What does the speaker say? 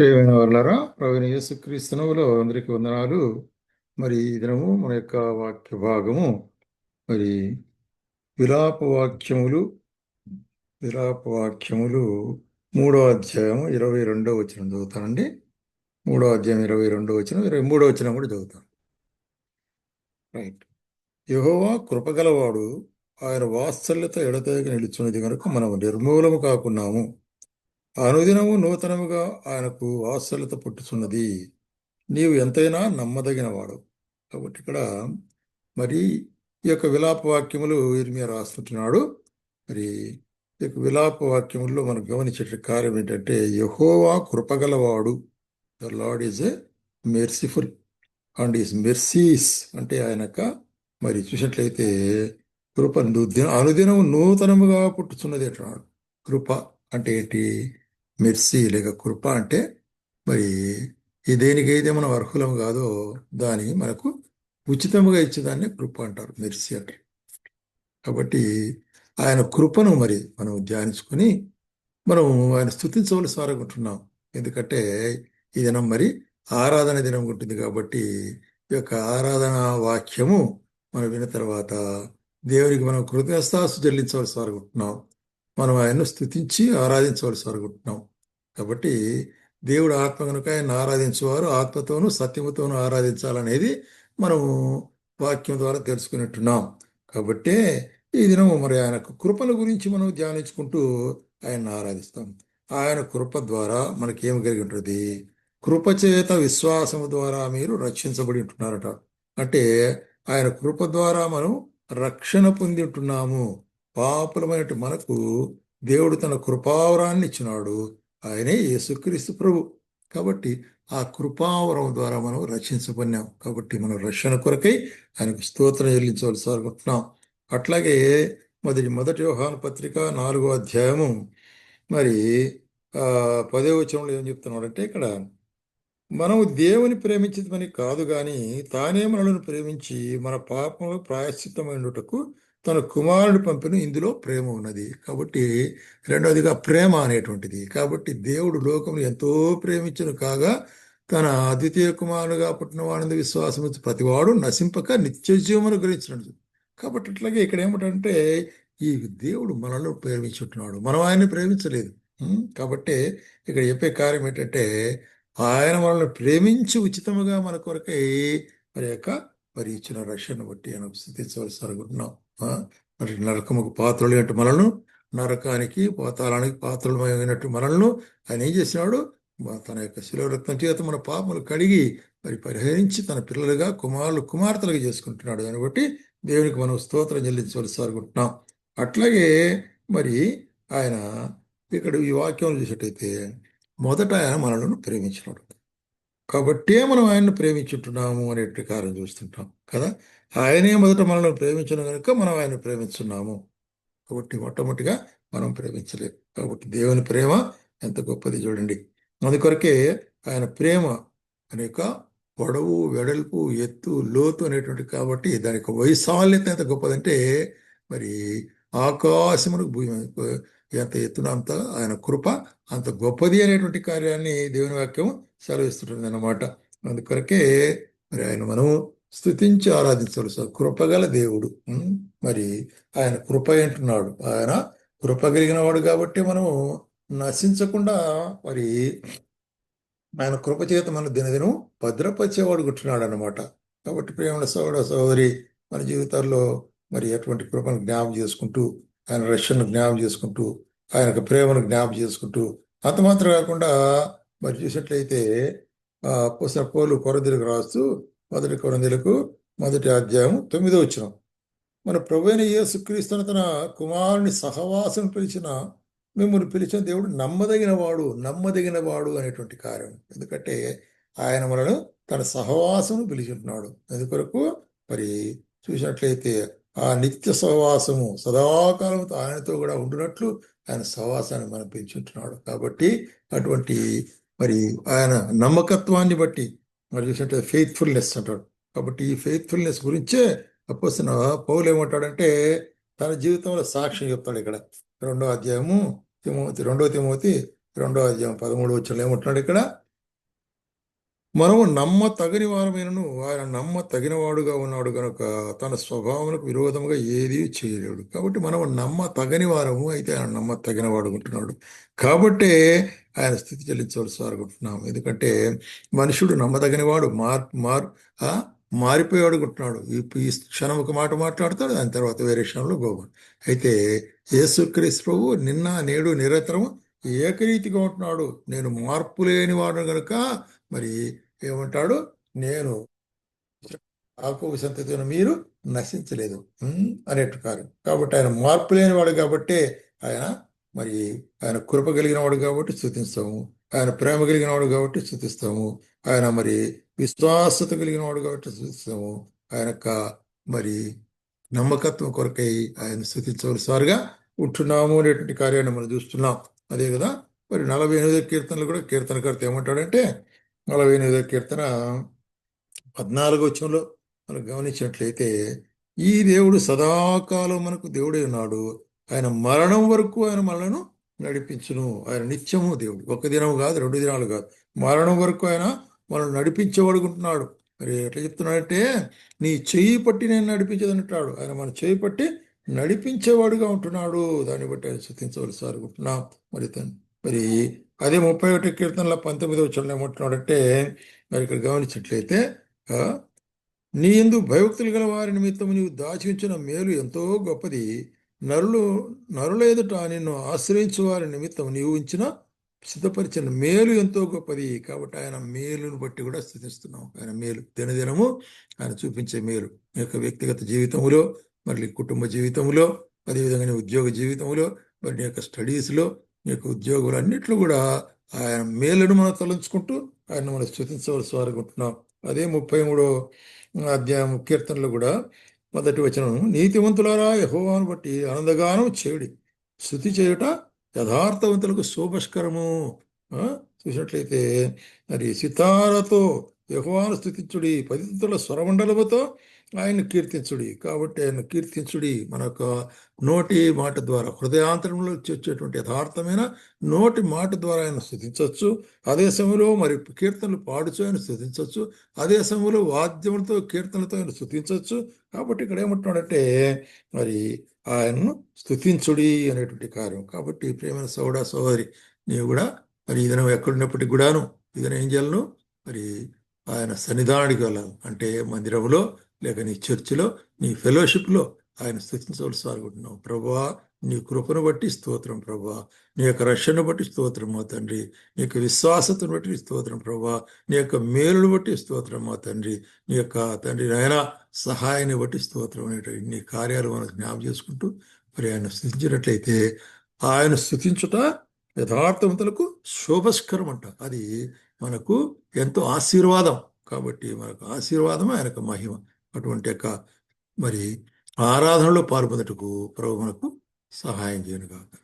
ప్రియమైన వాళ్ళరా ప్రవీణ యేసుక్రీస్తునవులో అందరికీ వందనాలు. మరి ఈ దినము మన యొక్క వాక్య భాగము మరి విలాప వాక్యములు విలాప వాక్యములు మూడో అధ్యాయం ఇరవై రెండో వచనం చదువుతానండి. మూడో అధ్యాయం ఇరవై రెండో వచనం ఇరవై మూడో వచనం కూడా చదువుతాను. రైట్. యహోవా కృపగలవాడు ఆయన వాత్సల్యత ఎడతెగ నిలుచున్నది కనుక మనం నిర్మూలము కాకున్నాము. అనుదినము నూతనముగా ఆయనకు వాత్సల్యత పుట్టుచున్నది. నీవు ఎంతైనా నమ్మదగినవాడు. కాబట్టి ఇక్కడ మరి ఈ యొక్క విలాప వాక్యములు ఇర్మియా రాస్తుంటున్నాడు మరి ఈ యొక్క విలాప వాక్యముల్లో మనం గమనించే కార్యం ఏంటంటే యహోవా కృపగలవాడు. The Lord is a merciful and his mercies అంటే ఆయనక మరి చూసినట్లయితే కృప ను- అనుదినము నూతనముగా పుట్టుచున్నది అంటున్నాడు. కృప అంటే ఏంటి? మెర్సీ లేక కృప అంటే మరి ఈ దేనికైతే మనం అర్హులం కాదో దాని మనకు ఉచితముగా ఇచ్చేదాన్ని కృప అంటారు మెర్సీ అంటారు. కాబట్టి ఆయన కృపను మరి మనం ధ్యానించుకొని మనం ఆయన స్థుతించవలసి వారనుకుంటున్నాం ఎందుకంటే ఈ దినం మరి ఆరాధన దినం ఉంటుంది కాబట్టి ఈ యొక్క ఆరాధన వాక్యము మనం విన్న తర్వాత దేవునికి మనం కృతజ్ఞతాస్తు చెల్లించవలసి సారకుంటున్నాం మనం ఆయన్ను స్థుతించి ఆరాధించవలసి సారకుంటున్నాం కాబట్టి దేవుడు ఆత్మ కనుక ఆయన ఆరాధించేవారు ఆత్మతోనూ సత్యముతోనూ ఆరాధించాలనేది మనము వాక్యం ద్వారా తెలుసుకున్నట్టున్నాం కాబట్టే ఈ దినము మరి ఆయన కృపల గురించి మనం ధ్యానించుకుంటూ ఆయన ఆరాధిస్తాం. ఆయన కృప ద్వారా మనకి ఏమి కలిగి ఉంటుంది కృపచేత విశ్వాసము ద్వారా మీరు రక్షించబడి ఉంటున్నారట. అంటే ఆయన కృప ద్వారా మనం రక్షణ పొంది ఉంటున్నాము. పాపులమైన మనకు దేవుడు తన కృపావరాన్ని ఇచ్చినాడు. ఆయనే యేసుక్రీస్తు ప్రభు. కాబట్టి ఆ కృపావరం ద్వారా మనం రక్షించబడినాం. కాబట్టి మనం రక్షణ కొరకై ఆయనకు స్తోత్రం చెల్లించవలసి అనుకుంటున్నాం అట్లాగే మొదటి మొదటి వ్యవహార పత్రిక నాలుగో అధ్యాయము మరి ఆ పదే వచనంలో ఏం చెప్తున్నాడంటే ఇక్కడ మనము దేవుని ప్రేమించదని కాదు కానీ తానే మనలను ప్రేమించి మన పాపములు ప్రాయశ్చితమైనటకు తన కుమారుడు పంపిన ఇందులో ప్రేమ ఉన్నది. కాబట్టి రెండవదిగా ప్రేమ అనేటువంటిది. కాబట్టి దేవుడు లోకమును ఎంతో ప్రేమించను కాగా తన అద్వితీయ కుమారుడుగా పుట్టిన వాడిని విశ్వాసం ప్రతివాడు నశింపక నిత్య జీవమును గ్రహించినట్టు కాబట్టి అట్లాగే ఇక్కడ ఏమిటంటే ఈ దేవుడు మనలో ప్రేమించుంటున్నాడు. మనం ఆయన్ని ప్రేమించలేదు. కాబట్టి ఇక్కడ చెప్పే కార్యం ఏంటంటే ఆయన మనల్ని ప్రేమించి ఉచితముగా మన కొరకై మరి యొక్క మరి ఇచ్చిన రక్షణ బట్టి ఆయన స్థితించవలసి అనుకుంటున్నాం మరి నరకముకు పాత్రలు అంటే మనలను నరకానికి పాతాళానికి పాత్రలమైనట్టు మనలను ఆయన ఏం చేసినాడు? తన యొక్క శిలో చేత మన పాపములు కడిగి మరి పరిహరించి తన పిల్లలుగా కుమారులు కుమార్తెలుగా చేసుకుంటున్నాడు. దాన్ని బట్టి దేవునికి మనం స్తోత్రం చెల్లించవలసి అనుకుంటున్నాం అట్లాగే మరి ఆయన ఇక్కడ ఈ వాక్యం చూసేటైతే మొదట ఆయన మనలను ప్రేమించినాడు. కాబట్టే మనం ఆయన్ని ప్రేమించుంటున్నాము అనే కారణం చూస్తుంటాం కదా? ఆయనే మొదట మనల్ని ప్రేమించడం కనుక మనం ఆయన ప్రేమిస్తున్నాము కాబట్టి మొట్టమొదటిగా మనం ప్రేమించలేము కాబట్టి దేవుని ప్రేమ ఎంత గొప్పది చూడండి. అందుకొరకే ఆయన ప్రేమ అనేక పొడవు వెడల్పు ఎత్తు లోతు అనేటువంటి కాబట్టి దాని యొక్క వైశాల్యత ఎంత గొప్పదంటే మరి ఆకాశమునకు భూమి ఎంత ఎత్తున అంత ఆయన కృప అంత గొప్పది అనేటువంటి కార్యాన్ని దేవుని వాక్యం సెలవిస్తుంటుంది అన్నమాట. అందుకొరకే మరి ఆయన మనము స్థుతించి ఆరాధించవలసి కృపగల దేవుడు. మరి ఆయన కృప అంటున్నాడు ఆయన కృప కలిగిన వాడు కాబట్టి మనము నశించకుండా మరి ఆయన కృప చేత మన దినదినం భద్రపరిచేవాడు గుట్టున్నాడు అనమాట కాబట్టి ప్రేమల సోదర సోదరి మన జీవితాల్లో మరి అటువంటి కృపను జ్ఞాపం చేసుకుంటూ ఆయన రక్షణను జ్ఞాపం చేసుకుంటూ ఆయన ప్రేమను జ్ఞాపం చేసుకుంటూ అంత మాత్రం కాకుండా మరి చూసినట్లయితే ఆ పోలు కొరందీలకు రాస్తూ మొదటి కొరందీలకు మొదటి అధ్యాయం తొమ్మిదో వచ్చిన మన ప్రభువైన యేసుక్రీస్తును తన కుమారుని సహవాసం పిలిచిన మిమ్మల్ని పిలిచిన దేవుడు నమ్మదగిన వాడు నమ్మదగిన వాడు అనేటువంటి కార్యం. ఎందుకంటే ఆయన మనను తన సహవాసము పిలిచింటున్నాడు అందుకొరకు మరి చూసినట్లయితే ఆ నిత్య సహవాసము సదాకాలంతో ఆయనతో కూడా ఉండునట్లు ఆయన సహవాసాన్ని మనం పెంచుంటున్నాడు. కాబట్టి అటువంటి మరి ఆయన నమ్మకత్వాన్ని బట్టి మరి చూసినట్లయితే ఫెయిత్ఫుల్నెస్ అంటాడు. కాబట్టి ఈ ఫెయిత్ఫుల్నెస్ గురించే అప్పసిన పౌలు ఏమంటాడంటే తన జీవితంలో సాక్ష్యం చెప్తాడు ఇక్కడ. రెండో అధ్యాయము తిమోతి రెండో తిమోతి రెండో అధ్యాయం పదమూడు వచ్చిన ఏమంటున్నాడు ఇక్కడ? మనము నమ్మ తగని వారమైనను ఆయన నమ్మ తగినవాడుగా ఉన్నాడు కనుక తన స్వభావములకు విరోధముగా ఏది చేయలేడు. కాబట్టి మనము నమ్మ తగని వారము అయితే ఆయన నమ్మ తగినవాడు ఉంటున్నాడు కాబట్టే ఆయన స్థితి చెల్లించవలసి అనుకుంటున్నాము ఎందుకంటే మనుషుడు నమ్మదగినవాడు మార్ మార్ మారిపోయాడు అనుకుంటున్నాడు ఈ ఈ క్షణం ఒక మాట మాట్లాడతాడు దాని తర్వాత వేరే క్షణంలో గోగు అయితే యేసుక్రీస్తు ప్రభు నిన్న నేడు నిరంతరం ఏకరీతిగా ఉంటున్నాడు. నేను మార్పు లేని వాడు కనుక మరి ఏమంటాడు? నేను ఆకువ సంతతిని మీరు నశించలేదు. అనేట్టు కాదు. కాబట్టి ఆయన మార్పు లేనివాడు కాబట్టి ఆయన మరి ఆయన కృప కలిగిన వాడు కాబట్టి స్థుతిస్తాము. ఆయన ప్రేమ కలిగిన వాడు కాబట్టి స్థుతిస్తాము. ఆయన మరి విశ్వాసత కలిగిన వాడు కాబట్టి స్థుతిస్తాము. ఆయన యొక్క మరి నమ్మకత్వం కొరకై ఆయన స్థుతించవలసివారుగా ఉంటున్నాము అనేటువంటి కార్యాన్ని మనం చూస్తున్నాం. అదే కదా? మరి నలభై ఎనిమిదో కీర్తనలు కూడా కీర్తనకర్త ఏమంటాడంటే నలభై ఎనిమిదో కీర్తన పద్నాలుగో వచ్చంలో మనం గమనించినట్లయితే ఈ దేవుడు సదాకాలం మనకు దేవుడే ఉన్నాడు. ఆయన మరణం వరకు ఆయన మనలను నడిపించును. ఆయన నిత్యము దేవుడు. ఒక దినం కాదు రెండు దినాలు కాదు. మరణం వరకు ఆయన మనల్ని నడిపించబడుకుంటున్నాడు మరి ఎట్లా చెప్తున్నాడంటే నీ చేయి పట్టి నేను నడిపించదంటాడు ఆయన మన చేయి పట్టి నడిపించేవాడుగా ఉంటున్నాడు. దాన్ని బట్టి ఆయన శృతించవలసి అనుకుంటున్నాం మరి మరి అదే ముప్పై ఒకటి కీర్తనల పంతొమ్మిదవ వచ్చంలో ఏమంటున్నాడంటే మరి ఇక్కడ గమనించినట్లయితే నీ ఎందు భయభక్తులు గల వారి నిమిత్తం నీవు దాచి ఉంచిన మేలు ఎంతో గొప్పది. నరులు నరుల ఎదుట నిన్ను ఆశ్రయించు వారి నిమిత్తం నీవు ఉంచిన సిద్ధపరిచిన మేలు ఎంతో గొప్పది. కాబట్టి ఆయన మేలును బట్టి కూడా స్థితిస్తున్నాం. ఆయన మేలు దినదినము ఆయన చూపించే మేలు. మీ యొక్క వ్యక్తిగత జీవితంలో మరి కుటుంబ జీవితంలో అదేవిధంగా నీ ఉద్యోగ జీవితంలో మరి నీ యొక్క స్టడీస్లో మీకు ఉద్యోగులు అన్నిట్లో కూడా ఆయన మేలును మనం తలంచుకుంటూ ఆయన మనం స్థుతించవలసి వారుకుంటున్నాం. అదే ముప్పై మూడో అధ్యాయం కీర్తనలు కూడా మొదటి వచనం నీతివంతులారా యహోవాను బట్టి ఆనందగానం చేయుడి. స్థుతి చేయుట యథార్థవంతులకు శోభస్కరము చూసినట్లయితే మరి సితారతో యహోవాను స్థుతించుడి పదితుల స్వరమండలముతో ఆయన కీర్తించుడి. కాబట్టి ఆయన కీర్తించుడి మన యొక్క నోటి మాట ద్వారా హృదయాంతరంలో వచ్చేటువంటి యథార్థమైన నోటి మాట ద్వారా ఆయన స్థుతించవచ్చు. అదే సమయంలో మరి కీర్తనలు పాడుచు ఆయన స్థుతించవచ్చు. అదే సమయంలో వాద్యములతో కీర్తనలతో ఆయన స్థుతించవచ్చు. కాబట్టి ఇక్కడ ఏమంటున్నాడంటే మరి ఆయనను స్థుతించుడి అనేటువంటి కార్యం. కాబట్టి ప్రేమైన సోడా సోదరి నీవు కూడా మరి ఇదనం ఎక్కడున్నప్పటికి కూడాను ఇదన ఏం చేయాలను? మరి ఆయన సన్నిధానానికి వెళ్ళాలి. అంటే మందిరంలో లేక నీ చర్చిలో నీ ఫెలోషిప్లో ఆయన స్థుతించవలసి అనుకుంటున్నావు ప్రభా నీ కృపను బట్టి స్తోత్రం ప్రభా నీ యొక్క రక్షణను బట్టి స్తోత్రం మా తండ్రి. నీ యొక్క విశ్వాసతను బట్టి స్తోత్రం ప్రభా నీ యొక్క మేలును బట్టి స్తోత్రం మా తండ్రి. నీ యొక్క తండ్రి నాయన సహాయాన్ని బట్టి స్తోత్రం అనేటువంటి నీ కార్యాలు మనం జ్ఞాపం చేసుకుంటూ మరి ఆయన స్థుతించినట్లయితే ఆయన స్థుతించుట యథార్థవంతులకు శోభస్కరం అంట అది మనకు ఎంతో ఆశీర్వాదం. కాబట్టి మనకు ఆశీర్వాదం ఆయనకు మహిమ. అటువంటి యొక్క మరి ఆరాధనలో పాల్పొందటకు ప్రభు మనకు సహాయం చేయను కాక